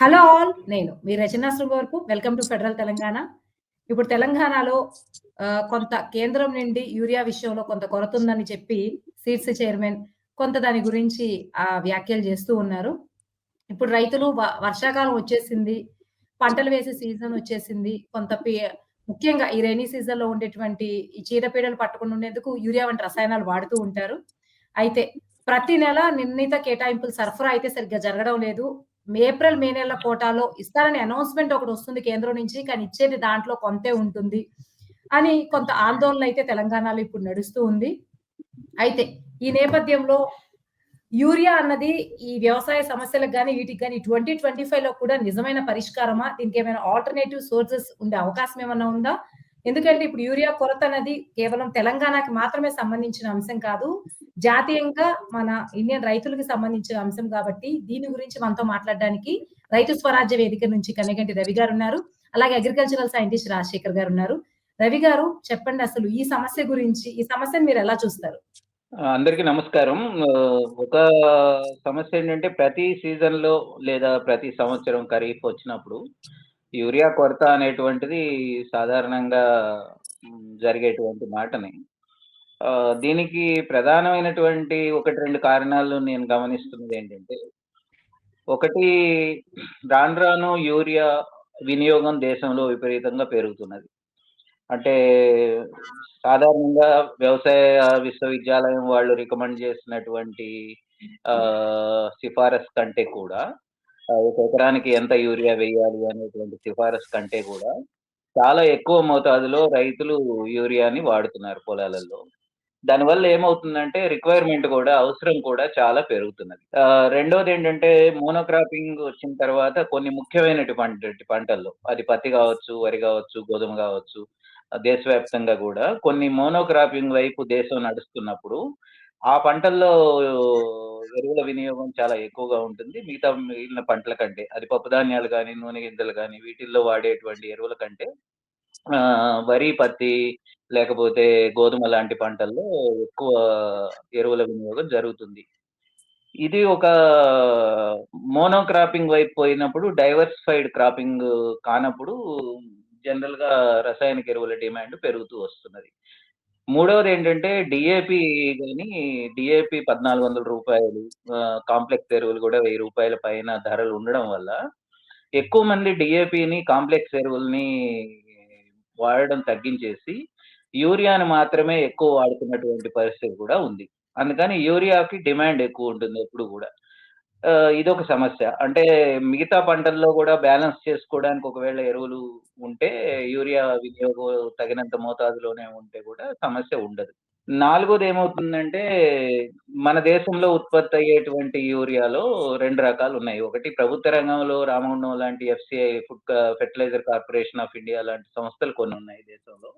Hello all నేను మీ రచనా వరకు welcome to federal Telangana ఇప్పుడు తెలంగాణలో కొంత కేంద్రం నుండి యూరియా విషయంలో కొంత కొరత ఉందని చెప్పి సీడ్స్ చైర్మన్ కొంత దాని గురించి ఆ వ్యాఖ్యలు చేస్తూ ఉన్నారు. ఇప్పుడు రైతులు వ వర్షాకాలం వచ్చేసింది. పంటలు వేసే సీజన్ వచ్చేసింది. కొంత ముఖ్యంగా ఈ రైనీ సీజన్లో ఉండేటువంటి ఈ చీడపీడలు పట్టకుండా ఉండేందుకు యూరియా వంటి రసాయనాలు వాడుతూ ఉంటారు. అయితే ప్రతి నెల నిర్ణీత కేటాయింపులు సరఫరా అయితే సరిగ్గా జరగడం లేదు. ఏప్రిల్, మే నెల కోటాలో ఇస్తారని అనౌన్స్‌మెంట్ ఒకటి వస్తుంది కేంద్రం నుంచి. కానీ ఇచ్చేది దాంట్లో కొంతే ఉంటుంది. అని కొంత ఆందోళన అయితే తెలంగాణలో ఇప్పుడు నడుస్తూ ఉంది. అయితే ఈ నేపథ్యంలో యూరియా అన్నది ఈ వ్యవసాయ సమస్యలకు కానీ వీటికి కానీ ట్వంటీ ట్వంటీ ఫైవ్లో కూడా నిజమైన పరిష్కారమా? దీనికి ఏమైనా ఆల్టర్‌నేటివ్ సోర్సెస్ ఉండే అవకాశం ఏమైనా ఉందా? ఎందుకంటే ఇప్పుడు యూరియా కొరత అనేది కేవలం తెలంగాణకి మాత్రమే సంబంధించిన అంశం కాదు. జాతీయంగా మన ఇండియన్ రైతులకు సంబంధించిన అంశం కాబట్టి దీని గురించి మనతో మాట్లాడడానికి రైతు స్వరాజ్య వేదిక నుంచి కనిగంటి రవి గారు ఉన్నారు అలాగే అగ్రికల్చరల్ సైంటిస్ట్ రాజశేఖర్ గారు ఉన్నారు రవి గారు చెప్పండి అసలు ఈ సమస్య గురించి, ఈ సమస్యను మీరు ఎలా చూస్తారు? అందరికీ నమస్కారం. ఒక సమస్య ఏంటంటే ప్రతి సీజన్లో లేదా ప్రతి సంవత్సరం ఖరీఫ్ వచ్చినప్పుడు యూరియా కొరత అనేటువంటిది సాధారణంగా జరిగేటువంటి మాటనే. ఆహ్, దీనికి ప్రధానమైనటువంటి 1, 2 కారణాలు నేను గమనిస్తున్నది ఏంటంటే ఒకటి రాను రాను యూరియా వినియోగం దేశంలో విపరీతంగా పెరుగుతున్నది. అంటే సాధారణంగా వ్యవసాయ విశ్వవిద్యాలయం వాళ్ళు రికమెండ్ చేసినటువంటి ఆహ్, సిఫారసు కంటే కూడా ఆహ్, ఒక ఎకరానికి ఎంత యూరియా వేయాలి అనేటువంటి సిఫారసు కంటే కూడా చాలా ఎక్కువ మోతాదులో రైతులు యూరియాని వాడుతున్నారు పొలాలలో. దానివల్ల ఏమవుతుందంటే రిక్వైర్‌మెంట్ కూడా అవసరం కూడా చాలా పెరుగుతున్నది. రెండోది ఏంటంటే మోనోక్రాపింగ్ వచ్చిన తర్వాత కొన్ని ముఖ్యమైనటువంటి పంటల్లో అది పత్తి కావచ్చు, వరి కావచ్చు, గోధుమ కావచ్చు, దేశవ్యాప్తంగా కూడా కొన్ని మోనోక్రాపింగ్ వైపు దేశం నడుస్తున్నప్పుడు ఆ పంటల్లో ఎరువుల వినియోగం చాలా ఎక్కువగా ఉంటుంది. మిగతా మిగిలిన పంటల కంటే. అది పప్పుధాన్యాలు కానీ నూనె గింజలు కానీ వీటిల్లో వాడేటువంటి ఎరువుల కంటే ఆహ్, వరి, పత్తి లేకపోతే గోధుమ లాంటి పంటల్లో ఎక్కువ ఎరువుల వినియోగం జరుగుతుంది. ఇది ఒక మోనోక్రాపింగ్ వైపు పోయినప్పుడు డైవర్సిఫైడ్ క్రాపింగ్ కానప్పుడు జనరల్‌గా రసాయనిక ఎరువుల డిమాండ్ పెరుగుతూ వస్తున్నది. మూడవదేంటంటే డీఏపీ గాని డీఏపీ రూ. 1400 ఆహ్, కాంప్లెక్స్ ఎరువులు కూడా రూ. 1000 పైన ధరలు ఉండడం వల్ల ఎక్కువ మంది డీఏపీని కాంప్లెక్స్ ఎరువుల్ని వాడడం తగ్గించేసి యూరియాని మాత్రమే ఎక్కువ వాడుతున్నటువంటి పరిస్థితి కూడా ఉంది. అందుకని యూరియాకి డిమాండ్ ఎక్కువ ఉంటుంది ఎప్పుడు కూడా. ఇది ఇదొక సమస్య. అంటే మిగతా పంటల్లో కూడా బ్యాలెన్స్ చేసుకోవడానికి ఒకవేళ ఎరువులు ఉంటే యూరియా వినియోగం తగినంత మోతాదులోనే ఉంటే కూడా సమస్య ఉండదు. నాలుగోది ఏమవుతుందంటే మన దేశంలో ఉత్పత్తి అయ్యేటువంటి యూరియాలో రెండు రకాలు ఉన్నాయి ఒకటి ప్రభుత్వ రంగంలో రామగుండం లాంటి FCI food fertilizer corporation of India లాంటి సంస్థలు కొన్ని ఉన్నాయి దేశంలో.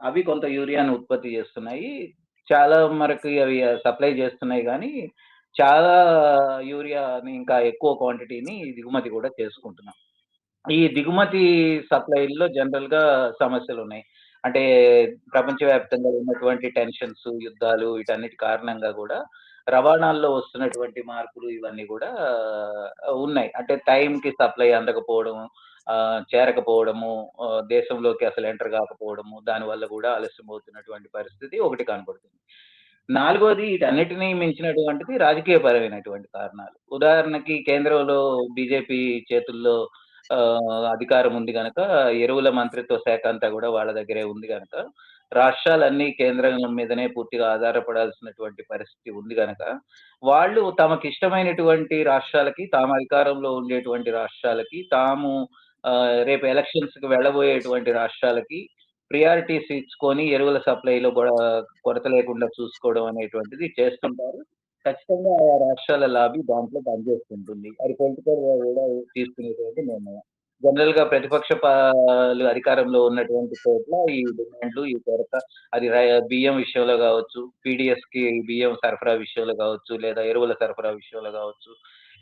అవి కొంత యూరియాను ఉత్పత్తి చేస్తున్నాయి. చాలా మరకు అవి సప్లై చేస్తున్నాయి కానీ చాలా యూరియాని ఇంకా ఎక్కువ క్వాంటిటీని దిగుమతి కూడా చేసుకుంటున్నాం. ఈ దిగుమతి సప్లైల్లో జనరల్‌గా సమస్యలు ఉన్నాయి అంటే ప్రపంచవ్యాప్తంగా ఉన్నటువంటి టెన్షన్స్, యుద్ధాలు వీటన్నిటి కారణంగా కూడా రవాణాల్లో వస్తున్నటువంటి మార్పులు ఇవన్నీ కూడా ఉన్నాయి. అంటే టైంకి సప్లై అందకపోవడం, చేరకపోవడము, దేశంలోకి అసలు ఎంటర్ కాకపోవడము, దానివల్ల కూడా ఆలస్యమవుతున్నటువంటి పరిస్థితి ఒకటి కనబడుతుంది నాలుగోది వీటన్నిటినీ మించినటువంటిది రాజకీయపరమైనటువంటి కారణాలు. ఉదాహరణకి కేంద్రంలో బీజేపీ చేతుల్లో అధికారం ఉంది గనక ఎరువుల మంత్రిత్వ శాఖ అంతా కూడా వాళ్ళ దగ్గరే ఉంది గనక రాష్ట్రాలన్నీ కేంద్రం మీదనే పూర్తిగా ఆధారపడాల్సినటువంటి పరిస్థితి ఉంది గనక వాళ్ళు తమకిష్టమైనటువంటి రాష్ట్రాలకి, తాము అధికారంలో ఉండేటువంటి రాష్ట్రాలకి, తాము రేపు ఎలక్షన్స్కి వెళ్ళబోయేటువంటి రాష్ట్రాలకి ప్రియారిటీస్ ఇచ్చుకొని ఎరువుల సప్లైలో కూడా కొరత లేకుండా చూసుకోవడం అనేటువంటిది చేస్తుంటారు. ఖచ్చితంగా ఆయా రాష్ట్రాల లాబీ దాంట్లో పనిచేస్తుంటుంది. అది పొలిటికల్‌గా కూడా తీసుకునేటువంటి నిర్ణయం. జనరల్గా ప్రతిపక్ష పాలు అధికారంలో ఉన్నటువంటి చోట్ల ఈ డిమాండ్‌లు, ఈ కొరత అది బియ్యం విషయంలో కావచ్చు, పీడీఎస్‌కి బియ్యం సరఫరా విషయంలో కావచ్చు, లేదా ఎరువుల సరఫరా విషయంలో కావచ్చు,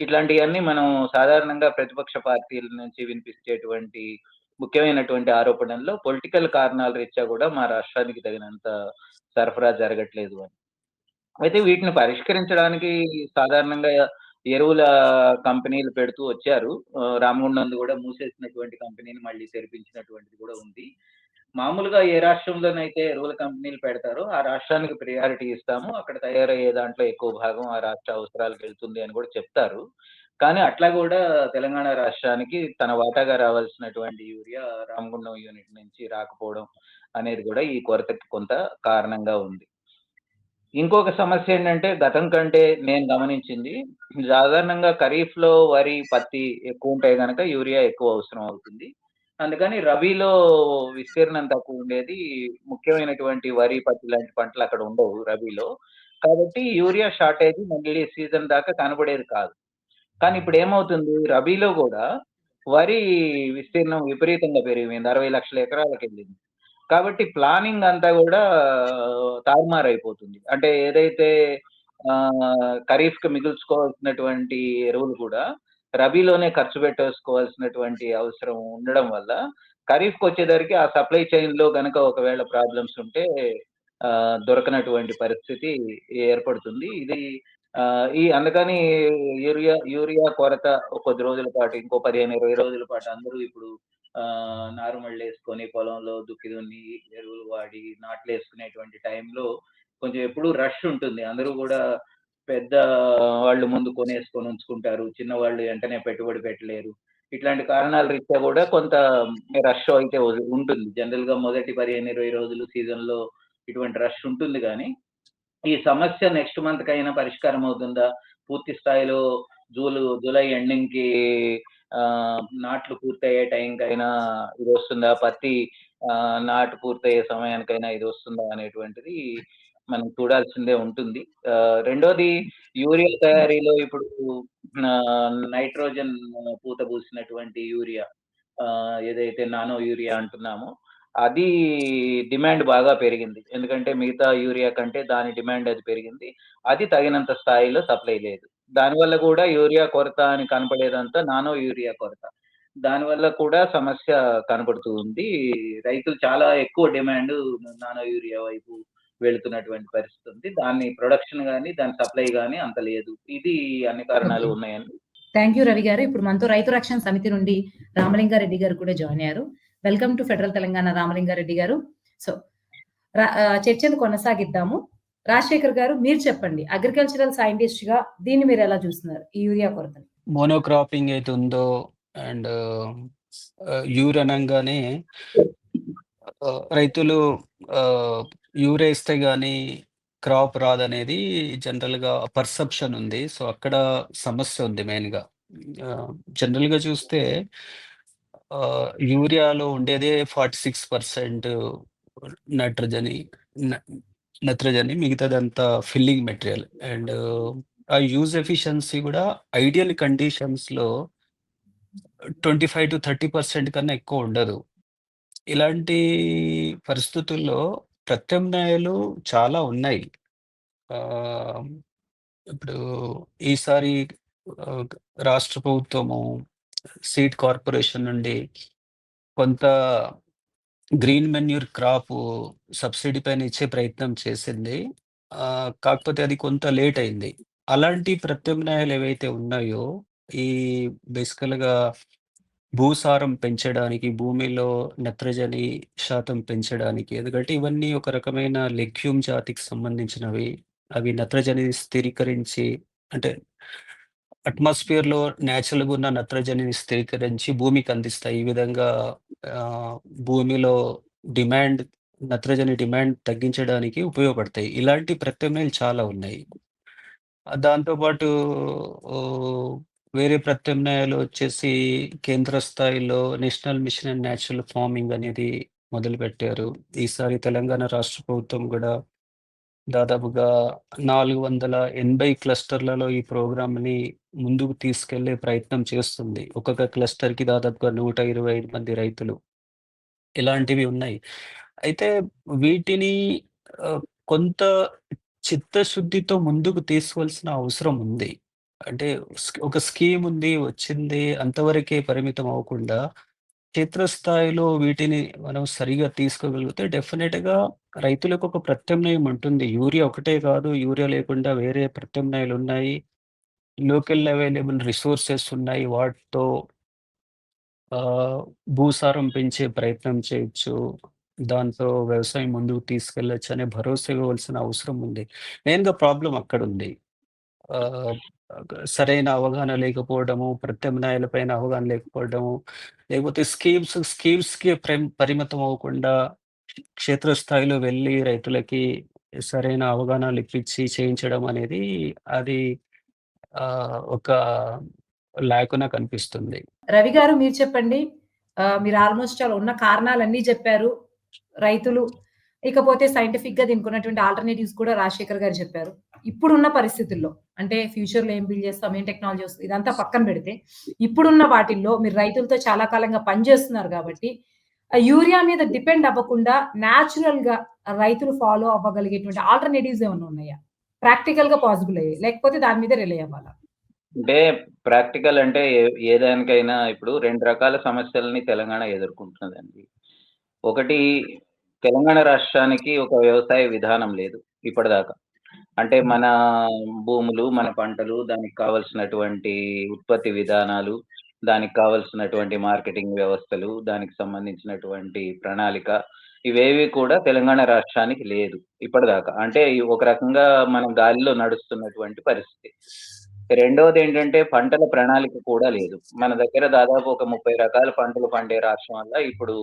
ఇట్లాంటివన్నీ మనం సాధారణంగా ప్రతిపక్ష పార్టీల నుంచి వినిపించేటువంటి ముఖ్యమైనటువంటి ఆరోపణల్లో పొలిటికల్ కారణాల రీత్యా కూడా మా రాష్ట్రానికి తగినంత సరఫరా జరగట్లేదు అని. అయితే వీటిని పరిష్కరించడానికి సాధారణంగా ఎరువుల కంపెనీలు పెడుతూ వచ్చారు. ఆహ్, రామగుండంది గూడా మూసేసినటువంటి కంపెనీని మళ్ళీ తెరిపించినటువంటిది కూడా ఉంది. మామూలుగా ఏ రాష్ట్రంలోనైతే ఎరువుల కంపెనీలు పెడతారో, ఆ రాష్ట్రానికి ప్రియారిటీ ఇస్తాము. అక్కడ తయారయ్యే దాంట్లో ఎక్కువ భాగం ఆ రాష్ట్ర అవసరాలకెళ్తుంది అని కూడా చెప్తారు. కానీ అట్లా కూడా తెలంగాణ రాష్ట్రానికి తన వాటాగా రావాల్సినటువంటి యూరియా రామగుండం యూనిట్ నుంచి రాకపోవడం అనేది కూడా ఈ కొరతకి కొంత కారణంగా ఉంది. ఇంకొక సమస్య ఏంటంటే గతం కంటే నేను గమనించింది సాధారణంగా ఖరీఫ్లో వరి, పత్తి ఎక్కువ ఉంటాయి కనుక యూరియా ఎక్కువ అవసరం అవుతుంది. అందుకని రబీలో విస్తీర్ణం తక్కువుండేది. ముఖ్యమైనటువంటి వరి, పత్తి లాంటి పంటలు అక్కడ ఉండవు రబీలో. కాబట్టి యూరియా షార్టేజ్ మళ్ళీ సీజన్ దాకా కనబడేది కాదు. కానీ ఇప్పుడు ఏమవుతుంది రబీలో కూడా వరి విస్తీర్ణం విపరీతంగా పెరిగిపోయింది. 60,00,000 ఎకరాలకెళ్ళింది. కాబట్టి ప్లానింగ్ అంతా కూడా తారుమారు అయిపోతుంది అంటే ఏదైతే ఖరీఫ్కి మిగుల్చుకోవాల్సినటువంటి ఎరువులు కూడా రబీలోనే ఖర్చు పెట్టేసుకోవాల్సినటువంటి అవసరం ఉండడం వల్ల ఖరీఫ్‌కొచ్చేసరికి ఆ సప్లై చైన్లో గనక ఒకవేళ ప్రాబ్లమ్స్ ఉంటే దొరకనటువంటి పరిస్థితి ఏర్పడుతుంది. ఇది ఈ అందుకని యూరియా యూరియా కొరత కొద్ది రోజుల పాటు ఇంకో 15, 20 రోజుల పాటు అందరూ ఇప్పుడు నారుమళ్ళు వేసుకొని పొలంలో దుక్కి దున్ని, ఎరువులు వాడి, నాట్లు వేసుకునేటువంటి టైంలో కొంచెం ఎప్పుడు రష్ ఉంటుంది. అందరూ కూడా పెద్ద వాళ్ళు ముందు కొనేసుకొని ఉంచుకుంటారు. చిన్న వాళ్ళు వెంటనే పెట్టుబడి పెట్టలేరు. ఇట్లాంటి కారణాల రీత్యా కూడా కొంత రష్ అయితే ఉంటుంది జనరల్గా మొదటి 15, 20 రోజులు సీజన్లో ఇటువంటి రష్ ఉంటుంది కానీ ఈ సమస్య నెక్స్ట్ మంత్ కైనా పరిష్కారం అవుతుందా? పూర్తి స్థాయిలో జూలు జూలై ఎండింగ్కి నాట్లు పూర్తయ్యే టైంకైనా ఇదొస్తుందా? పత్తి నాటు పూర్తయ్యే సమయానికైనా ఇదొస్తుందా? అనేటువంటిది మనం చూడాల్సిందే ఉంటుంది. రెండోది యూరియా తయారీలో ఇప్పుడు నైట్రోజన్ పూత పూసినటువంటి యూరియా ఏదైతే నానో యూరియా అంటున్నామో, అది డిమాండ్ బాగా పెరిగింది. ఎందుకంటే మిగతా యూరియా కంటే దాని డిమాండ్ అది పెరిగింది. అది తగినంత స్థాయిలో సప్లై లేదు. దానివల్ల కూడా యూరియా కొరత అని కనపడేదంతా నానో యూరియా కొరత. దానివల్ల కూడా సమస్య కనపడుతూ ఉంది. రైతులు చాలా ఎక్కువ డిమాండ్ నానో యూరియా వైపు వెళుతున్నటువంటి పరిస్థితి ఉంది. దాన్ని ప్రొడక్షన్ కానీ దాని సప్లై గాని అంత లేదు. ఇది అన్ని కారణాలు ఉన్నాయండి. థ్యాంక్ యూ రవి గారు. ఇప్పుడు మనతో రైతు రక్షణ సమితి నుండి రామలింగారెడ్డి గారు కూడా జాయిన్ అయ్యారు. Welcome to federal Telangana Ramalinga Reddy గారు. సో, చర్చను కొనసాగిద్దాము. రాజశేఖర్ గారు మీరు చెప్పండి. అగ్రికల్చరల్ సైంటిస్ట్‌గా దీన్ని మీరు ఎలా చూస్తున్నారు? ఈ యూరియా కొరతని? మోనోక్రాపింగ్ అయితే ఉందో అండ్ యూర్ అనగానే రైతులు యూరేస్తే కానీ క్రాప్ రాదనేది జనరల్‌గా పర్సెప్షన్ ఉంది. సో, అక్కడ సమస్య ఉంది మెయిన్‌గా. జనరల్ జనరల్‌గా చూస్తే యూరియాలో ఉండేదే 46% నైట్రోజని న నత్రజని మిగతాదంతా ఫిల్లింగ్ మెటీరియల్. అండ్ ఆ యూజ్ ఎఫిషియన్సీ కూడా ఐడియల్ కండిషన్స్‌లో 25-30% కన్నా ఎక్కువ ఉండదు. ఇలాంటి పరిస్థితుల్లో ప్రత్యామ్నాయాలు చాలా ఉన్నాయి. ఇప్పుడు ఈసారి రాష్ట్ర ప్రభుత్వము సీట్ కార్పొరేషన్ నుండి కొంత గ్రీన్ మెన్యూర్ క్రాప్ సబ్సిడీ పైన ఇచ్చే ప్రయత్నం చేసింది. కాకపోతే అది కొంత లేట్ అయింది. అలాంటి ప్రత్యామ్నాయాలు ఏవైతే ఉన్నాయో, ఈ బేసికల్‌గా భూసారం పెంచడానికి, భూమిలో నత్రజని శాతం పెంచడానికి. ఎందుకంటే ఇవన్నీ ఒక రకమైన లెగ్యూమ్ జాతికి సంబంధించినవి. అవి నత్రజని స్థిరీకరించి అంటే అట్మాస్ఫియర్‌లో నేచురల్‌గా ఉన్న నత్రజనిని స్థిరీకరించి భూమికి అందిస్తాయి. ఈ విధంగా భూమిలో డిమాండ్ నత్రజని డిమాండ్ తగ్గించడానికి ఉపయోగపడతాయి. ఇలాంటి ప్రత్యామ్నాయాలు చాలా ఉన్నాయి. దాంతోపాటు దాంతో పాటు వేరే ప్రత్యామ్నాయాలు వచ్చేసి కేంద్ర స్థాయిలో national mission and natural farming అనేది మొదలుపెట్టారు. ఈసారి తెలంగాణ రాష్ట్ర ప్రభుత్వం కూడా దాదాపుగా 480 క్లస్టర్‌లలో ఈ ప్రోగ్రామ్‌ని ముందుకు తీసుకెళ్ళే ప్రయత్నం చేస్తుంది. ఒక్కొక్క క్లస్టర్‌కి దాదాపుగా 125 మంది రైతులు. ఇలాంటివి ఉన్నాయి. అయితే వీటిని కొంత చిత్తశుద్ధితో ముందుకు తీసుకోవాల్సిన అవసరం ఉంది. అంటే ఒక స్కీమ్ ఉంది, వచ్చింది అంతవరకే పరిమితం అవ్వకుండా, క్షేత్రస్థాయిలో వీటిని మనం సరిగ్గా తీసుకోగలిగితే డెఫినెట్గా రైతులకు ఒక ప్రత్యామ్నాయం ఉంటుంది. యూరియా ఒకటే కాదు, యూరియా లేకుండా వేరే ప్రత్యామ్నాయాలు ఉన్నాయి లోకల్ అవైలబుల్ రిసోర్సెస్ ఉన్నాయి. వాటితో భూసారం పెంచే ప్రయత్నం చేయొచ్చు. దాంతో వ్యవసాయం ముందుకు తీసుకెళ్ళొచ్చు అనే భరోసా ఇవ్వవలసిన అవసరం ఉంది. మెయిన్‌గా ప్రాబ్లం అక్కడ ఉంది సరైన అవగాహన లేకపోవడము, ప్రత్యామ్నాయాల పైన అవగాహన లేకపోవడము, లేకపోతే స్కీమ్స్ స్కీమ్స్‌కి పరిమితం అవ్వకుండా క్షేత్రస్థాయిలో వెళ్ళి రైతులకి సరైన అవగాహన ఇప్పించి చేయించడం అనేది అది ఒక లేకున కనిపిస్తుంది. రవి గారు మీరు చెప్పండి. మీరు ఆల్‌మోస్ట్ చాలా ఉన్న కారణాలన్నీ చెప్పారు. రైతులు ఇకపోతే సైంటిఫిక్గా దీనికి ఉన్నటువంటి ఆల్టర్‌నేటివ్స్ కూడా రాజశేఖర్ గారు చెప్పారు. ఇప్పుడున్న పరిస్థితుల్లో అంటే ఫ్యూచర్‌లో ఏం బిల్డ్ చేస్తాం, ఏం టెక్నాలజీ వస్తుంది ఇదంతా పక్కన పెడితే, ఇప్పుడున్న వాటిల్లో మీరు రైతులతో చాలా కాలంగా పనిచేస్తున్నారు కాబట్టి, ఆ యూరియా మీద డిపెండ్ అవ్వకుండా నేచురల్‌గా రైతులు ఫాలో అవ్వగలిగేటువంటి ఆల్టర్‌నేటివ్స్ ఏమైనా ఉన్నాయా? ప్రాక్టికల్గా పాసిబుల్ అయ్యాయి లేకపోతే దాని మీద రిలే అవ్వాలా? అంటే ప్రాక్టికల్ అంటే ఏ దానికైనా ఇప్పుడు రెండు రకాల సమస్యలని తెలంగాణ ఎదుర్కొంటున్నదండి. ఒకటి తెలంగాణ రాష్ట్రానికి ఒక వ్యవసాయ విధానం లేదు ఇప్పటిదాకా. అంటే మన భూములు, మన పంటలు, దానికి కావలసినటువంటి ఉత్పత్తి విధానాలు, దానికి కావాల్సినటువంటి మార్కెటింగ్ వ్యవస్థలు, దానికి సంబంధించినటువంటి ప్రణాళిక ఇవేవి కూడా తెలంగాణ రాష్ట్రానికి లేదు ఇప్పటిదాకా. అంటే ఒక రకంగా మనం గాలిలో నడుస్తున్నటువంటి పరిస్థితి. రెండవది ఏంటంటే పంటల ప్రణాళిక కూడా లేదు. మన దగ్గర దాదాపు ఒక 30 రకాల పంటలు పండే రాష్ట్రం వల్ల ఇప్పుడు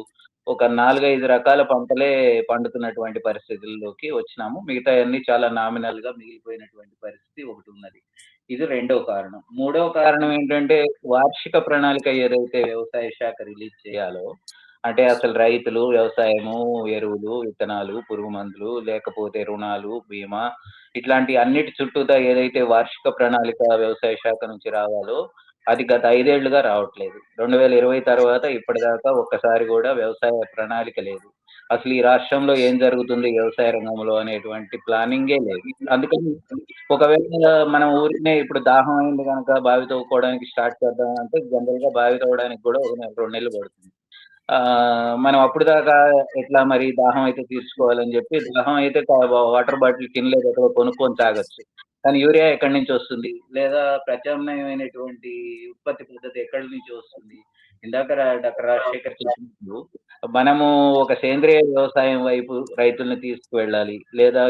ఒక 4, 5 రకాల పంటలే పండుతున్నటువంటి పరిస్థితుల్లోకి వచ్చినాము. మిగతాయన్నీ చాలా నామినల్గా మిగిలిపోయినటువంటి పరిస్థితి ఒకటి ఉన్నది ఇది రెండో కారణం. మూడో కారణం ఏంటంటే వార్షిక ప్రణాళిక ఏదైతే వ్యవసాయ శాఖ రిలీజ్ చేయాలో, అంటే అసలు రైతులు, వ్యవసాయము, ఎరువులు, విత్తనాలు, పురుగు మందులు, లేకపోతే రుణాలు, బీమా ఇట్లాంటి అన్నిటి చుట్టూతా ఏదైతే వార్షిక ప్రణాళిక వ్యవసాయ శాఖ నుంచి రావాలో, అది గత ఐదేళ్ళుగా రావట్లేదు రెండు వేల ఇరవై తర్వాత ఇప్పటిదాకా ఒక్కసారి కూడా వ్యవసాయ ప్రణాళిక లేదు. అసలు ఈ రాష్ట్రంలో ఏం జరుగుతుంది వ్యవసాయ రంగంలో అనేటువంటి ప్లానింగే లేదు. అందుకని ఒకవేళ మనం ఊరినే ఇప్పుడు దాహం అయింది కనుక బావి తవ్వుకోవడానికి స్టార్ట్ చేద్దాం అంటే జనరల్‌గా బావి తవ్వడానికి కూడా ఒక నెల, రెండు నెలలు పడుతుంది. ఆ మనం అప్పటిదాకా ఎట్లా మరి దాహం అయితే తీర్చుకోవాలని చెప్పి దాహం అయితే వాటర్ బాటిల్ కిన్‌లో ఎక్కడ కొనుక్కొని తాగొచ్చు. కానీ యూరియా ఎక్కడి నుంచి వస్తుంది? లేదా ప్రత్యామ్నాయమైనటువంటి ఉత్పత్తి పద్ధతి ఎక్కడి నుంచి వస్తుంది? ఇందాక డాక్టర్ రాజశేఖర్ చెప్పినట్లు మనము ఒక సేంద్రియ వ్యవసాయం వైపు రైతుల్ని తీసుకువెళ్ళాలి. లేదా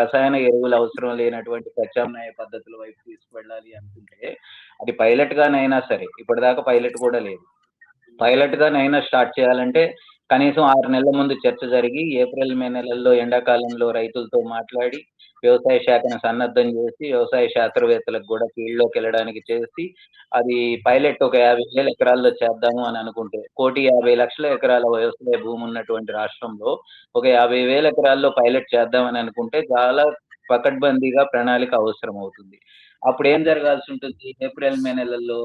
రసాయన ఎరువులు అవసరం లేనటువంటి ప్రత్యామ్నాయ పద్ధతుల వైపు తీసుకువెళ్ళాలి అనుకుంటే, అది పైలట్ గానైనా సరే, ఇప్పటిదాకా పైలట్ కూడా లేదు. పైలట్ గానైనా స్టార్ట్ చేయాలంటే కనీసం ఆరు నెలల ముందు చర్చ జరిగి ఏప్రిల్, మే నెలల్లో ఎండాకాలంలో రైతులతో మాట్లాడి, వ్యవసాయ శాఖను సన్నద్ధం చేసి, వ్యవసాయ శాస్త్రవేత్తలకు కూడా ఫీల్డ్లోకి వెళ్ళడానికి చేసి, అది పైలట్ ఒక యాభై వేల ఎకరాల్లో చేద్దాము అని అనుకుంటే, కోటి యాభై లక్షల ఎకరాల వ్యవసాయ భూమి ఉన్నటువంటి రాష్ట్రంలో ఒక యాభై వేల ఎకరాల్లో పైలట్ చేద్దాం అని అనుకుంటే చాలా పకడ్బందీగా ప్రణాళిక అవసరం అవుతుంది. అప్పుడు ఏం జరగాల్సి ఉంటుంది? ఏప్రిల్, మే నెలల్లో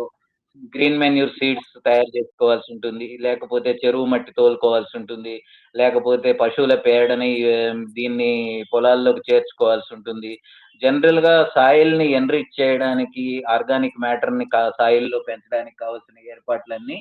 గ్రీన్ మెన్యూర్ సీడ్స్ తయారు చేసుకోవాల్సి ఉంటుంది. లేకపోతే చెరువు మట్టి తోలుకోవాల్సి ఉంటుంది. లేకపోతే పశువుల పేడని దీన్ని పొలాల్లోకి చేర్చుకోవాల్సి ఉంటుంది. జనరల్గా సాయిల్‌ని ఎన్రిచ్ చేయడానికి ఆర్గానిక్ మ్యాటర్ని సాయిల్‌లో పెంచడానికి కావాల్సిన ఏర్పాట్లన్నీ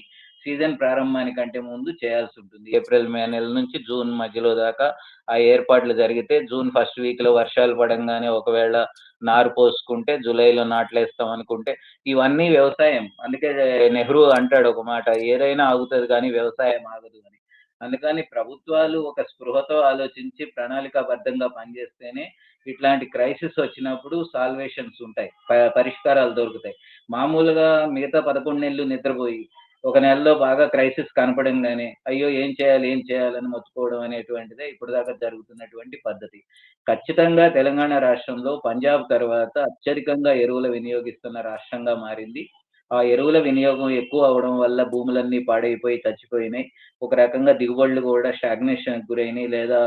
సీజన్ ప్రారంభానికంటే ముందు చేయాల్సి ఉంటుంది. ఏప్రిల్, మే నెల నుంచి జూన్ మధ్యలో దాకా ఆ ఏర్పాట్లు జరిగితే జూన్ ఫస్ట్ వీక్లో వర్షాలు పడంగానే ఒకవేళ నారు పోసుకుంటే జూలైలో నాట్లేస్తాం అనుకుంటే ఇవన్నీ వ్యవసాయం. అందుకే నెహ్రూ అంటాడు ఒక మాట ఏదైనా ఆగుతుంది కానీ వ్యవసాయం ఆగదు అని. అందుకని ప్రభుత్వాలు ఒక స్పృహతో ఆలోచించి ప్రణాళికాబద్ధంగా పనిచేస్తేనే ఇట్లాంటి క్రైసిస్ వచ్చినప్పుడు సాల్వేషన్స్ ఉంటాయి. పరిష్కారాలు దొరుకుతాయి. మామూలుగా మిగతా 11 నెలలు నిద్రపోయి, ఒక నెలలో బాగా క్రైసిస్ కనపడంగానే అయ్యో! ఏం చేయాలి? ఏం చేయాలని మొత్తుకోవడం అనేటువంటిదే ఇప్పటిదాకా జరుగుతున్నటువంటి పద్ధతి. ఖచ్చితంగా తెలంగాణ రాష్ట్రంలో పంజాబ్ తర్వాత అత్యధికంగా ఎరువులు వినియోగిస్తున్న రాష్ట్రంగా మారింది. ఆ ఎరువుల వినియోగం ఎక్కువ అవ్వడం వల్ల భూములన్నీ పాడైపోయి చచ్చిపోయినాయి. ఒక రకంగా దిగుబడులు కూడా స్టాగ్నేషన్ గురైనాయి లేదా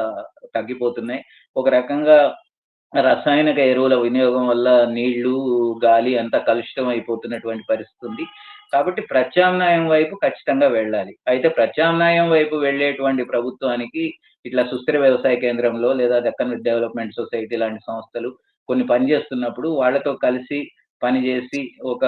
తగ్గిపోతున్నాయి. ఒక రకంగా రసాయనిక ఎరువుల వినియోగం వల్ల నీళ్ళు, గాలి అంతా కలుషితం అయిపోతున్నటువంటి పరిస్థితి ఉంది. కాబట్టి ప్రత్యామ్నాయం వైపు ఖచ్చితంగా వెళ్ళాలి. అయితే ప్రత్యామ్నాయం వైపు వెళ్ళేటువంటి ప్రభుత్వానికి ఇట్లా సుస్థిర వ్యవసాయ కేంద్రంలో లేదా దక్కన్ డెవలప్‌మెంట్ సొసైటీ లాంటి సంస్థలు కొన్ని పనిచేస్తున్నప్పుడు వాళ్ళతో కలిసి పనిచేసి ఒక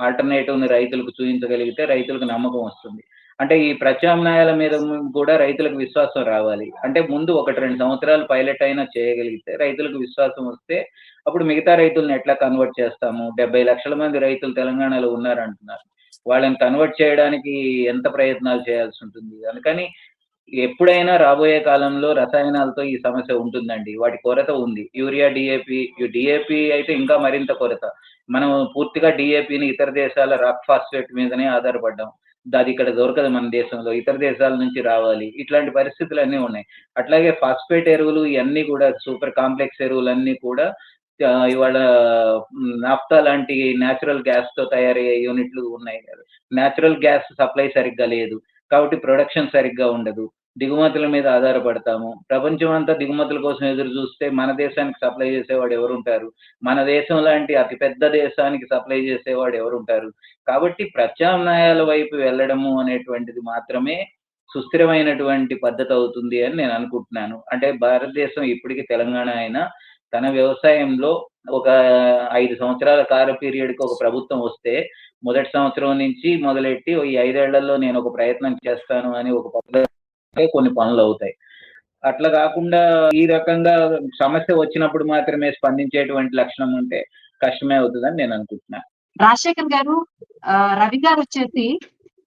ఆల్టర్‌నేటివ్‌ని రైతులకు చూపించగలిగితే రైతులకు నమ్మకం వస్తుంది. అంటే ఈ ప్రత్యామ్నాయాల మీద కూడా రైతులకు విశ్వాసం రావాలి. అంటే ముందు 1, 2 సంవత్సరాలు పైలట్ అయినా చేయగలిగితే రైతులకు విశ్వాసం వస్తే, అప్పుడు మిగతా రైతుల్ని ఎట్లా కన్వర్ట్ చేస్తాము? 70,00,000 మంది రైతులు తెలంగాణలో ఉన్నారంటున్నారు. వాళ్ళని కన్వర్ట్ చేయడానికి ఎంత ప్రయత్నాలు చేయాల్సి ఉంటుంది అందుకని ఎప్పుడైనా రాబోయే కాలంలో రసాయనాలతో ఈ సమస్య ఉంటుందండి. వాటి కొరత ఉంది. యూరియా, డిఏపి డిఏపి అయితే ఇంకా మరింత కొరత. మనం పూర్తిగా డిఏపిని ఇతర దేశాల రాక్ ఫాస్ఫేట్ మీదనే ఆధారపడ్డాం. అది ఇక్కడ దొరకదు మన దేశంలో. ఇతర దేశాల నుంచి రావాలి. ఇట్లాంటి పరిస్థితులు అన్నీ ఉన్నాయి. అట్లాగే ఫాస్ఫేట్ ఎరువులు ఇవన్నీ కూడా సూపర్ కాంప్లెక్స్ ఎరువులన్నీ కూడా ఇవాళ నాఫ్తా లాంటి నేచురల్ గ్యాస్‌తో తయారయ్యే యూనిట్లు ఉన్నాయి కదా! నేచురల్ గ్యాస్ సప్లై సరిగ్గా లేదు. కాబట్టి ప్రొడక్షన్ సరిగ్గా ఉండదు. దిగుమతుల మీద ఆధారపడతాము. ప్రపంచం అంతా దిగుమతుల కోసం ఎదురు చూస్తే మన దేశానికి సప్లై చేసేవాడు ఎవరుంటారు? మన దేశం లాంటి అతి పెద్ద దేశానికి సప్లై చేసేవాడు ఎవరుంటారు? కాబట్టి ప్రత్యామ్నాయాల వైపు వెళ్ళడము అనేటువంటిది మాత్రమే సుస్థిరమైనటువంటి పద్ధతి అవుతుంది అని నేను అనుకుంటున్నాను. అంటే భారతదేశం ఇప్పటికి తెలంగాణ అయినా తన వ్యవసాయంలో ఒక ఐదు సంవత్సరాల కాల పీరియడ్‌కి ఒక ప్రభుత్వం వస్తే, మొదటి సంవత్సరం నుంచి మొదలెట్టి ఈ ఐదేళ్ళలో నేను ఒక ప్రయత్నం చేస్తాను అని ఒక పద్ధతి కొన్ని పనులవుతాయి. అట్లా కాకుండా ఈ రకంగా సమస్య వచ్చినప్పుడు మాత్రమే స్పందించేటువంటి లక్షణం ఉంటే కష్టమే అవుతుందని నేను అనుకుంటున్నాను రాజశేఖర్ గారు రవి గారు వచ్చేసి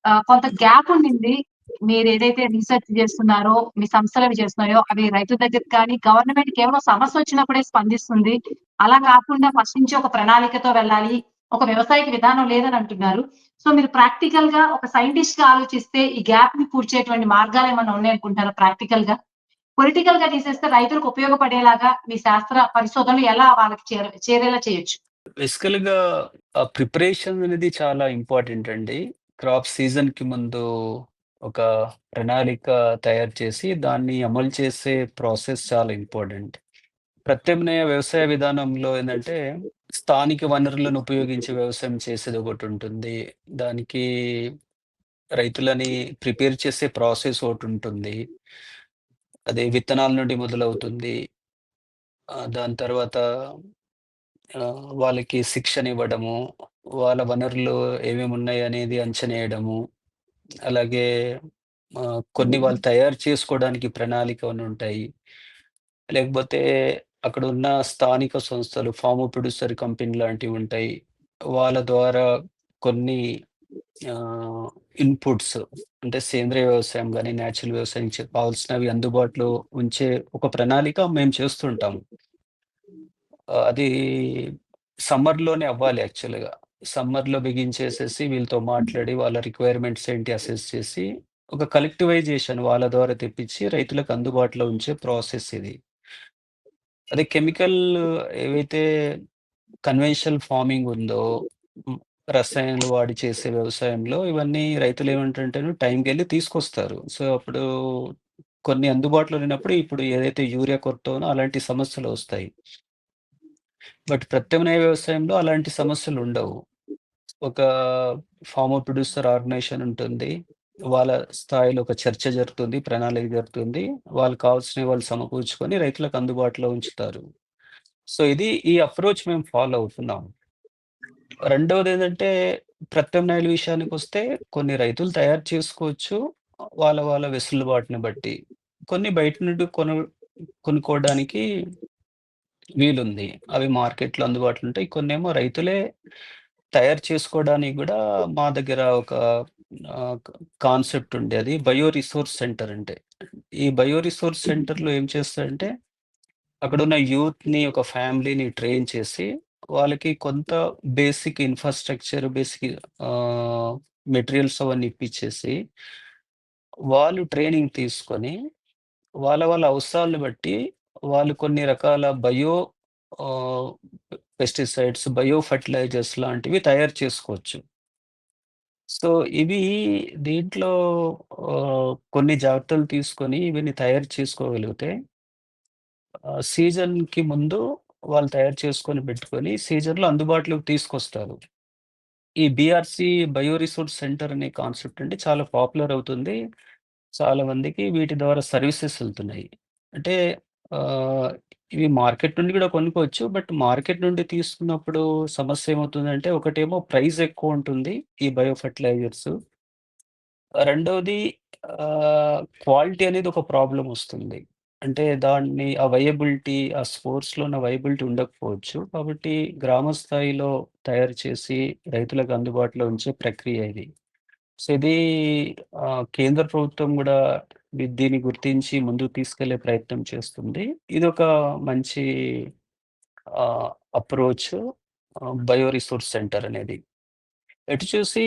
కొంత గ్యాప్ ఉండింది. మీరు ఏదైతే రీసెర్చ్ చేస్తున్నారో, మీ సంస్థలవి చేస్తున్నాయో అవి రైతుల దగ్గర కానీ, గవర్నమెంట్ కేవలం సమస్య వచ్చినప్పుడే స్పందిస్తుంది. అలా కాకుండా ఫస్ట్ నుంచి ఒక ప్రణాళికతో వెళ్ళాలి. ఒక వ్యవసాయక విధానం లేదని అంటున్నారు. సో, మీరు ప్రాక్టికల్గా ఒక సైంటిస్ట్గా ఆలోచిస్తే ఈ గ్యాప్ని పూడ్చేటువంటి ప్రాక్టికల్గా పొలిటికల్గా తీసేస్తే రైతులకు ఉపయోగపడేలాగా మీ శాస్త్ర పరిశోధనలు ఎలా వాళ్ళకి చేరేలా చేయొచ్చు? బేసికల్‌గా ఆ ప్రిపరేషన్ అనేది చాలా ఇంపార్టెంట్ అండి. క్రాప్ సీజన్‌కి ముందు ఒక ప్రణాళిక తయారు చేసి, దాన్ని అమలు చేసే ప్రాసెస్ చాలా ఇంపార్టెంట్. ప్రత్యామ్నాయ వ్యవసాయ విధానంలో ఏందంటే, స్థానిక వనరులను ఉపయోగించి వ్యవసాయం చేసేది ఒకటుంటుంది. దానికి రైతులని ప్రిపేర్ చేసే ప్రాసెస్ ఒకటుంటుంది. అది విత్తనాల నుండి మొదలవుతుంది. ఆహ్, దాని తర్వాత వాళ్ళకి శిక్షణ ఇవ్వడము, వాళ్ళ వనరులు ఏమేమి ఉన్నాయనేది అంచనా వేయడము అలాగే ఆహ్, కొన్ని వాళ్ళు తయారు చేసుకోవడానికి ప్రణాళికలు ఉంటాయి లేకపోతే అక్కడున్న స్థానిక సంస్థలు ఫార్మ్ ప్రొడ్యూసర్ కంపెనీ లాంటివి ఉంటాయి వాళ్ళ ద్వారా కొన్ని ఆహ్, ఇన్‌పుట్స్ అంటే సేంద్రియ వ్యవసాయం గాని, నేచురల్ వ్యవసాయం కావాల్సినవి అందుబాటులో ఉంచే ఒక ప్రణాళిక మేము చేస్తుంటాము. అది సమ్మర్‌లోనే అవ్వాలి యాక్చువల్‌గా. సమ్మర్‌లో బిగించేసేసి వీళ్ళతో మాట్లాడి వాళ్ళ రిక్వైర్మెంట్స్ ఏంటి అసెస్ చేసి, ఒక కలెక్టివైజేషన్ వాళ్ళ ద్వారా తెప్పించి రైతులకు అందుబాటులో ఉంచే ప్రాసెస్ ఇది. అదే కెమికల్ ఏవైతే కన్వెన్షనల్ ఫార్మింగ్ ఉందో, రసాయనాలు వాడి చేసే వ్యవసాయంలో ఇవన్నీ రైతులు ఏమంటే టైంకి వెళ్ళి తీసుకొస్తారు. సో, అప్పుడు కొన్ని అందుబాటులో లేనప్పుడు ఇప్పుడు ఏదైతే యూరియా కొరతనో అలాంటి సమస్యలు వస్తాయి బట్ ప్రత్యామ్నాయ వ్యవసాయంలో అలాంటి సమస్యలు ఉండవు ఒక ఫార్మర్ ప్రొడ్యూసర్ ఆర్గనైజేషన్ ఉంటుంది. వాళ్ళ స్థాయిలో ఒక చర్చ జరుగుతుంది. ప్రణాళిక జరుగుతుంది. వాళ్ళకి కావాల్సినవి వాళ్ళు సమకూర్చుకొని రైతులకు అందుబాటులో ఉంచుతారు. సో, ఇది ఈ అప్రోచ్ మేము ఫాలో అవుతున్నాం. రెండవది ఏంటంటే ప్రత్యామ్నాయాల విషయానికొస్తే కొన్ని రైతులు తయారు చేసుకోవచ్చు. వాళ్ళ వాళ్ళ వెసులుబాటుని బట్టి. కొన్ని బయట నుండి కొను కొనుక్కోవడానికి వీలుంది. అవి మార్కెట్‌లో అందుబాటులో ఉంటాయి. కొన్నేమో రైతులే తయారు చేసుకోవడానికి కూడా మా దగ్గర ఒక కాన్సెప్ట్ ఉండేది. బయో రిసోర్స్ సెంటర్ అంటే. ఈ బయో రిసోర్స్ సెంటర్‌లో ఏం చేస్తారంటే, అక్కడున్న యూత్‌ని ఒక ఫ్యామిలీని ట్రైన్ చేసి, వాళ్ళకి కొంత బేసిక్ ఇన్‌ఫ్రాస్ట్రక్చర్, బేసిక్ మెటీరియల్స్ అవన్నీ ఇప్పించేసి వాళ్ళు ట్రైనింగ్ తీసుకొని, వాళ్ళ వాళ్ళ అవసరాలను బట్టి వాళ్ళు కొన్ని రకాల బయో పెస్టిసైడ్స్, బయో ఫెర్టిలైజర్స్ లాంటివి తయారు చేసుకోవచ్చు. సో, ఇవి దీంట్లో కొన్ని జాగ్రత్తలు తీసుకొని ఇవన్నీ తయారు చేసుకోగలిగితే సీజన్‌కి ముందు వాళ్ళు తయారు చేసుకొని పెట్టుకొని, సీజన్‌లో అందుబాటులోకి తీసుకొస్తారు. ఈ బీఆర్‌సీ బయో రిసోర్స్ సెంటర్ అనే కాన్సెప్ట్ అంటే చాలా పాపులర్ అవుతుంది. చాలా మందికి వీటి ద్వారా సర్వీసెస్ వెళ్తున్నాయి అంటే ఆహ్, ఇవి మార్కెట్ నుండి గూడా కొనుక్కోవచ్చు. బట్ మార్కెట్ నుండి తీసుకున్నప్పుడు సమస్య ఏమవుతుందంటే, ఒకటేమో ప్రైస్ ఎక్కువుంటుంది. ఈ బయో ఫెర్టిలైజర్స్. రెండోది ఆహ్, క్వాలిటీ అనేది ఒక ప్రాబ్లం వస్తుంది. అంటే దాన్ని ఆ వయబిలిటీ, ఆ స్పోర్ట్స్‌లో ఉన్న వయబిలిటీ ఉండకపోవచ్చు. కాబట్టి గ్రామ స్థాయిలో తయారు చేసి రైతులకు అందుబాటులో ఉంచే ప్రక్రియ ఇది. సో, ఇది ఆహ్, కేంద్ర ప్రభుత్వం గూడా దీన్ని గుర్తించి ముందుకు తీసుకెళ్ళే ప్రయత్నం చేస్తుంది. ఇది ఒక మంచి అప్రోచ్ బయో రిసోర్స్ సెంటర్ అనేది. ఎటు చూసి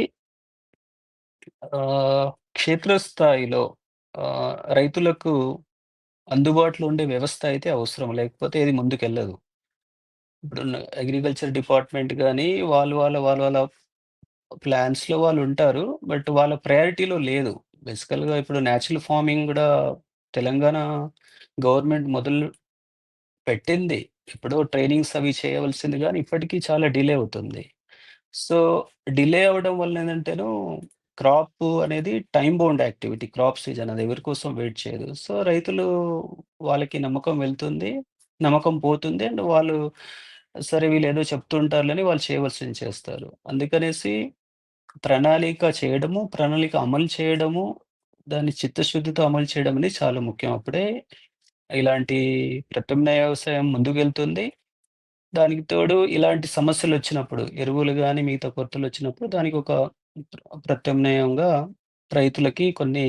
క్షేత్రస్థాయిలో రైతులకు అందుబాటులో ఉండే వ్యవస్థ అయితే అవసరం. లేకపోతే ఇది ముందుకెళ్ళదు. ఇప్పుడు అగ్రికల్చర్ డిపార్ట్‌మెంట్ కానీ వాళ్ళు వాళ్ళ వాళ్ళ వాళ్ళ ప్లాన్స్‌లో వాళ్ళుంటారు. బట్ వాళ్ళ ప్రయారిటీలో లేదు. బేసికల్‌గా ఇప్పుడు నేచురల్ ఫార్మింగ్ కూడా తెలంగాణ గవర్నమెంట్ మొదలు పెట్టింది. ఇప్పుడు ట్రైనింగ్స్ అవి చేయవలసింది గానీ ఇప్పటికి చాలా డిలే అవుతుంది. సో, డిలే అవ్వడం వల్ల ఏందంటేను క్రాప్ అనేది time bound activity. Crop season అది ఎవరి కోసం వెయిట్ చేయదు. సో, రైతులు వాళ్ళకి నమ్మకం వెళ్తుంది. నమ్మకం పోతుంది. అండ్ వాళ్ళు సరే వీళ్ళేదో చెప్తుంటారులని వాళ్ళు చేయవలసింది చేస్తారు. అందుకనేసి ప్రణాళిక చేయడము, ప్రణాళిక అమలు చేయడము, దాన్ని చిత్తశుద్ధితో అమలు చేయడం అనేది చాలా ముఖ్యం. అప్పుడే ఇలాంటి ప్రత్యామ్నాయ వ్యవసాయం ముందుకెళ్తుంది. దానికి తోడు ఇలాంటి సమస్యలొచ్చినప్పుడు ఎరువులు గాని, మిగతా కొరతలొచ్చినప్పుడు దానికొక ప్ర ప్రత్యామ్నాయంగా రైతులకి కొన్ని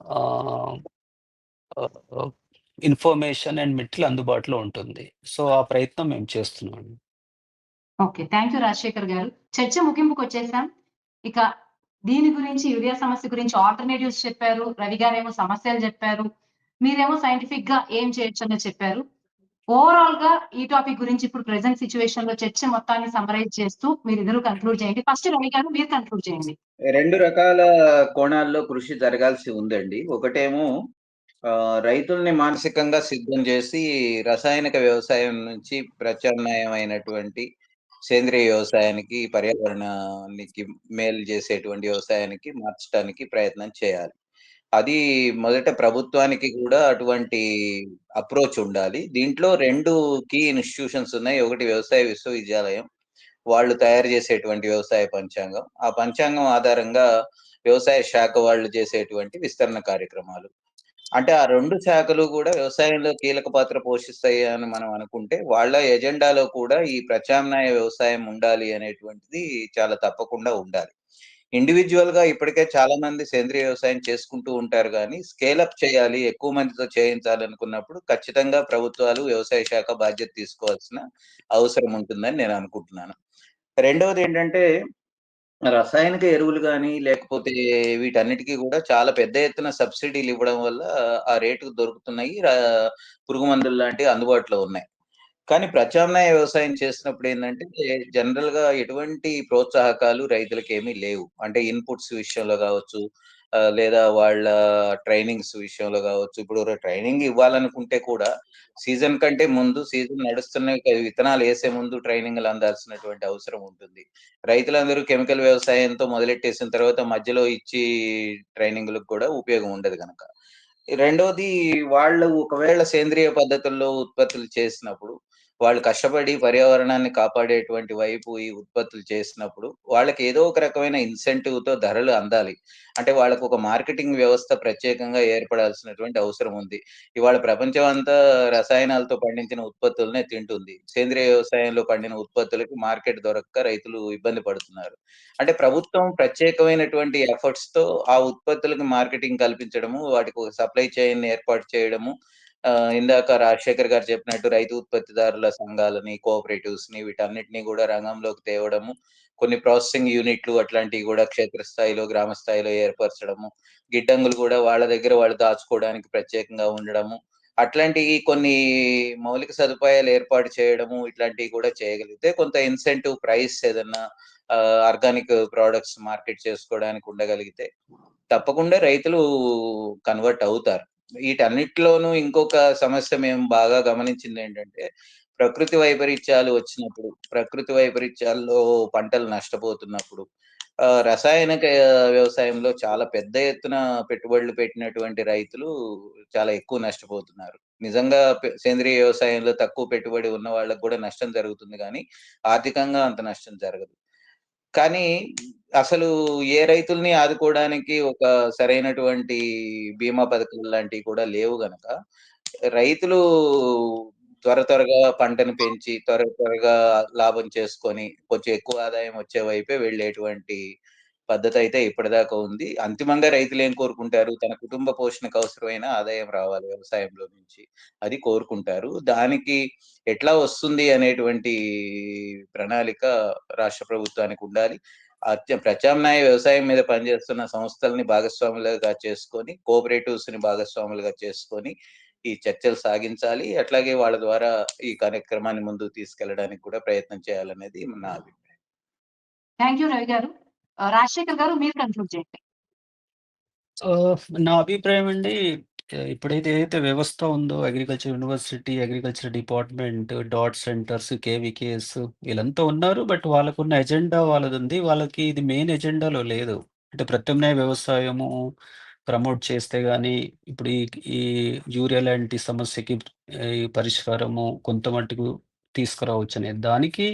ఆహ్, ఆహ్, ఇన్ఫర్మేషన్ అండ్ మెటీరియల్ అందుబాటులో ఉంటుంది. సో, ఆ ప్రయత్నం మేము చేస్తున్నాం. ఓకే. థ్యాంక్ యూ రాజశేఖర్ గారు. చర్చ ముగింపుకొచ్చేసాం. ఇక దీని గురించి యూరియా సమస్య గురించి ఆల్టర్‌నేటివ్స్ చెప్పారు. రవి గారేమో సమస్యలు చెప్పారు. మీరేమో సైంటిఫిక్గా ఏం చేయొచ్చని చెప్పారు. ఓవరాల్గా ఈ టాపిక్ గురించి ఇప్పుడు ప్రెసెంట్ సిచ్యువేషన్లో చర్చ మొత్తాన్ని సమరైజ్ చేస్తూ మీరు ఇద్దరు కన్క్లూడ్ చేయండి. ఫస్ట్ రవి గారు మీరు కన్క్లూడ్ చేయండి. రెండు రకాల కోణాల్లో కృషి జరగాల్సి ఉందండి. ఒకటేమో రైతుల్ని మానసికంగా సిద్ధం చేసి రసాయనిక వ్యవసాయం నుంచి ప్రత్యామ్నాయమైనటువంటి సేంద్రియ వ్యవసాయానికి, పర్యావరణానికి మేలు చేసేటువంటి వ్యవసాయానికి మార్చటానికి ప్రయత్నం చేయాలి. అది మొదట ప్రభుత్వానికి కూడా అటువంటి అప్రోచ్ ఉండాలి. దీంట్లో రెండు కీ ఇన్‌స్టిట్యూషన్స్ ఉన్నాయి. ఒకటి వ్యవసాయ విశ్వవిద్యాలయం. వాళ్ళు తయారు చేసేటువంటి వ్యవసాయ పంచాంగం. ఆ పంచాంగం ఆధారంగా వ్యవసాయ శాఖ వాళ్ళు చేసేటువంటి విస్తరణ కార్యక్రమాలు. అంటే ఆ రెండు శాఖలు కూడా వ్యవసాయంలో కీలక పాత్ర పోషిస్తాయి అని మనం అనుకుంటే, వాళ్ళ ఎజెండాలో కూడా ఈ ప్రత్యామ్నాయ వ్యవసాయం ఉండాలి అనేటువంటిది చాలా తప్పకుండా ఉండాలి. ఇండివిజువల్గా ఇప్పటికే చాలా మంది సేంద్రియ వ్యవసాయం చేసుకుంటూ ఉంటారు కానీ స్కేల్ అప్ చేయాలి, ఎక్కువ మందితో చేయించాలనుకున్నప్పుడు ఖచ్చితంగా ప్రభుత్వాలు, వ్యవసాయ శాఖ బాధ్యత తీసుకోవాల్సిన అవసరం ఉంటుందని నేను అనుకుంటున్నాను. రెండవది ఏంటంటే రసాయనిక ఎరువులు గాని, లేకపోతే వీటన్నిటికి గూడా చాలా పెద్ద ఎత్తున సబ్సిడీలు ఇవ్వడం వల్ల ఆ రేటుకు దొరుకుతున్నాయి. రా పురుగు మందుల్లాంటివి అందుబాటులో ఉన్నాయి. కానీ ప్రత్యామ్నాయ వ్యవసాయం చేసినప్పుడు ఏందంటే, జనరల్‌గా ఎటువంటి ప్రోత్సాహకాలు రైతులకేమీ లేవు. అంటే ఇన్‌పుట్స్ విషయంలో గావచ్చు, లేదా వాళ్ళ ట్రైనింగ్స్ విషయంలో కావచ్చు ఇప్పుడు ట్రైనింగ్ ఇవ్వాలనుకుంటే కూడా సీజన్ కంటే ముందు, సీజన్ నడుస్తున్న విత్తనాలేసే ముందు ట్రైనింగ్‌లు అందాల్సినటువంటి అవసరం ఉంటుంది. రైతులందరూ కెమికల్ వ్యవసాయంతో మొదలెట్టేసిన తర్వాత మధ్యలో ఇచ్చి ట్రైనింగ్‌లకు కూడా ఉపయోగం ఉండదు గనక. రెండోది వాళ్ళు ఒకవేళ సేంద్రియ పద్ధతుల్లో ఉత్పత్తులు చేసినప్పుడు, వాళ్ళు కష్టపడి పర్యావరణాన్ని కాపాడేటువంటి వైపు ఈ ఉత్పత్తులు చేసినప్పుడు, వాళ్ళకి ఏదో ఒక రకమైన ఇన్సెంటివ్తో ధరలు అందాలి. అంటే వాళ్ళకు ఒక మార్కెటింగ్ వ్యవస్థ ప్రత్యేకంగా ఏర్పడాల్సినటువంటి అవసరం ఉంది. ఇవాళ ప్రపంచం అంతా రసాయనాలతో పండించిన ఉత్పత్తులనే తింటుంది. సేంద్రియ వ్యవసాయంలో పండిన ఉత్పత్తులకి మార్కెట్ దొరక్క రైతులు ఇబ్బంది పడుతున్నారు. అంటే ప్రభుత్వం ప్రత్యేకమైనటువంటి ఎఫర్ట్స్‌తో ఆ ఉత్పత్తులకు మార్కెటింగ్ కల్పించడము, వాటికి ఒక సప్లై చైన్ ఏర్పాటు చేయడము. ఇందాక రాజశేఖర్ గారు చెప్పినట్టు రైతు ఉత్పత్తిదారుల సంఘాలని, కోఆపరేటివ్స్ని వీటన్నిటిని కూడా రంగంలోకి తేవడము. కొన్ని ప్రాసెసింగ్ యూనిట్లు అట్లాంటివి కూడా క్షేత్రస్థాయిలో, గ్రామ స్థాయిలో ఏర్పరచడము. గిడ్డంగులు కూడా వాళ్ళ దగ్గర వాళ్ళు దాచుకోవడానికి ప్రత్యేకంగా ఉండడము. అట్లాంటివి కొన్ని మౌలిక సదుపాయాలు ఏర్పాటు చేయడము, ఇట్లాంటివి కూడా చేయగలిగితే కొంత ఇన్సెంటివ్ ప్రైస్ ఏదన్నా ఆర్గానిక్ ప్రొడక్ట్స్ మార్కెట్ చేసుకోవడానికి ఉండగలిగితే, తప్పకుండా రైతులు కన్వర్ట్ అవుతారు. వీటన్నిటిలోనూ ఇంకొక సమస్య మేము బాగా గమనించింది ఏంటంటే ప్రకృతి వైపరీత్యాలు వచ్చినప్పుడు, ప్రకృతి వైపరీత్యాల్లో పంటలు నష్టపోతున్నప్పుడు, రసాయనిక వ్యవసాయంలో చాలా పెద్ద ఎత్తున పెట్టుబడులు పెట్టినటువంటి రైతులు చాలా ఎక్కువ నష్టపోతున్నారు. నిజంగా సేంద్రియ వ్యవసాయంలో తక్కువ పెట్టుబడి ఉన్న వాళ్ళకు కూడా నష్టం జరుగుతుంది కానీ ఆర్థికంగా అంత నష్టం జరగదు. కానీ అసలు ఏ రైతుల్ని ఆదుకోవడానికి ఒక సరైనటువంటి బీమా పథకాలు లాంటివి కూడా లేవు గనక రైతులు త్వర త్వరగా పంటను పెంచి త్వర త్వరగా లాభం చేసుకొని కొంచెం ఎక్కువ ఆదాయం వచ్చే వైపే వెళ్ళేటువంటి పద్ధతి అయితే ఇప్పటిదాకా ఉంది. అంతిమంగా రైతులు ఏం కోరుకుంటారు? తన కుటుంబ పోషణకు అవసరమైన ఆదాయం రావాలి వ్యవసాయంలో నుంచి అది కోరుకుంటారు. దానికి ఎట్లా వస్తుంది అనేటువంటి ప్రణాళిక రాష్ట్ర ప్రభుత్వానికి ఉండాలి. అత్య ప్రత్యామ్నాయ వ్యవసాయం మీద పనిచేస్తున్న సంస్థల్ని భాగస్వాములుగా చేసుకొని కోఆపరేటివ్స్ని భాగస్వాములుగా చేసుకొని ఈ చర్చలు సాగించాలి. అట్లాగే వాళ్ళ ద్వారా ఈ కార్యక్రమాన్ని ముందుకు తీసుకెళ్ళడానికి కూడా ప్రయత్నం చేయాలనేది నా అభిప్రాయం. థ్యాంక్ యూ రవి గారు రాజశేఖర్ గారు మీరు కన్క్లూడ్ చేయండి నా అభిప్రాయం అండి ఇప్పుడైతే ఏదైతే వ్యవస్థ ఉందో agriculture university, agriculture department, dot centres, KVKs వీళ్ళంతా ఉన్నారు. బట్ వాళ్ళకున్న ఎజెండా వాళ్ళది ఉంది వాళ్ళకి ఇది మెయిన్ ఎజెండాలో లేదు. అంటే ప్రత్యామ్నాయ వ్యవసాయము ప్రమోట్ చేస్తే కానీ ఇప్పుడు ఈ ఈ యూరియా లాంటి సమస్యకి ఈ పరిష్కారము కొంత మట్టుకు అనేది దానికి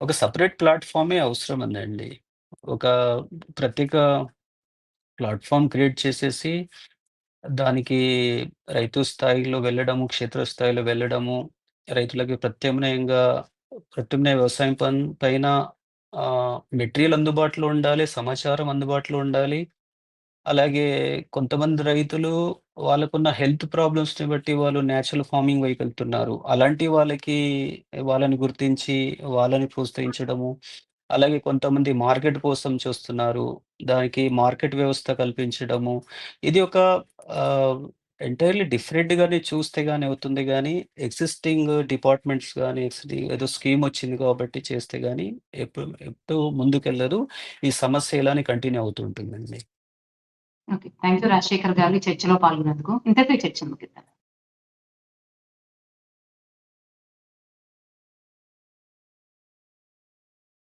ఒక సపరేట్ ప్లాట్‌ఫామే అవసరం ఉందండి. ఒక ప్రత్యేక ప్లాట్‌ఫామ్ క్రియేట్ చేసేసి దానికి రైతు స్థాయిలో వెళ్ళడము, క్షేత్రస్థాయిలో వెళ్ళడము, రైతులకి ప్రత్యామ్నాయంగా ప్రత్యామ్నాయ వ్యవసాయం పన్ పైన మెటీరియల్ అందుబాటులో ఉండాలి, సమాచారం అందుబాటులో ఉండాలి. అలాగే కొంతమంది రైతులు వాళ్ళకున్న హెల్త్ ప్రాబ్లమ్స్‌ని బట్టి వాళ్ళు న్యాచురల్ ఫార్మింగ్ వైపెళ్తున్నారు. అలాంటి వాళ్ళకి వాళ్ళని గుర్తించి, వాళ్ళని ప్రోత్సహించడము. అలాగే కొంతమంది మార్కెట్ కోసం చూస్తున్నారు. దానికి మార్కెట్ వ్యవస్థ కల్పించడము. ఇది ఒక ఆహ్, ఎంటైర్‌లీ డిఫరెంట్‌గానే చూస్తే గాని అవుతుంది గానీ, ఎగ్జిస్టింగ్ డిపార్ట్‌మెంట్స్ గాని, ఎగ్జిస్టింగ్ ఏదో స్కీమ్ వచ్చింది కాబట్టి చేస్తే గాని ఎప్పుడు ఎప్పుడు ముందుకెళ్ళదు. ఈ సమస్య ఇలానే కంటిన్యూ అవుతూ ఉంటుందండి. ఓకే. థ్యాంక్ యూ రాజశేఖర్ గారు ఈ చర్చలో పాల్గొన్నందుకు. ఇంతటితో ఈ ముగిద్దాం.